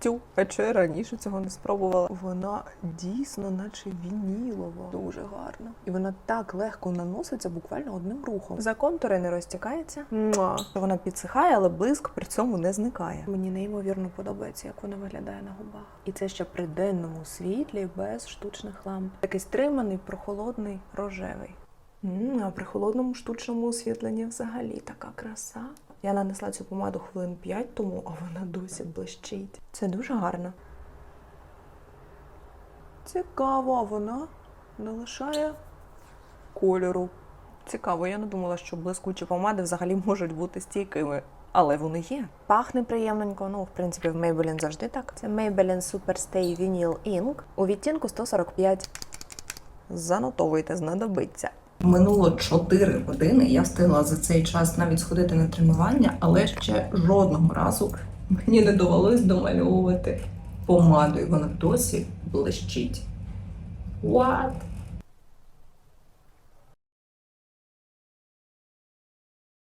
Тю, а я раніше цього не спробувала? Вона дійсно, наче вінілова, дуже гарна. І вона так легко наноситься буквально одним рухом. За контури не розтікається. Муа. Вона підсихає, але блиск при цьому не зникає. Мені неймовірно подобається, як вона виглядає на губах. І це ще при денному світлі без штучних ламп. Такий стриманий, прохолодний, рожевий. М, а при холодному штучному освітленні взагалі така краса. Я нанесла цю помаду хвилин 5 тому, а вона досі блищить. Це дуже гарно. Цікаво, вона не лишає кольору. Цікаво, я не думала, що блискучі помади взагалі можуть бути стійкими. Але вони є. Пахне приємненько. Ну, в принципі, в Maybelline завжди так. Це Maybelline Superstay Vinyl Ink у відтінку 145. Занотовуйте, знадобиться. Минуло 4 години. Я встигла за цей час навіть сходити на тренування, але ще жодного разу мені не довелось домальовувати помадою. Вона досі блищить. What?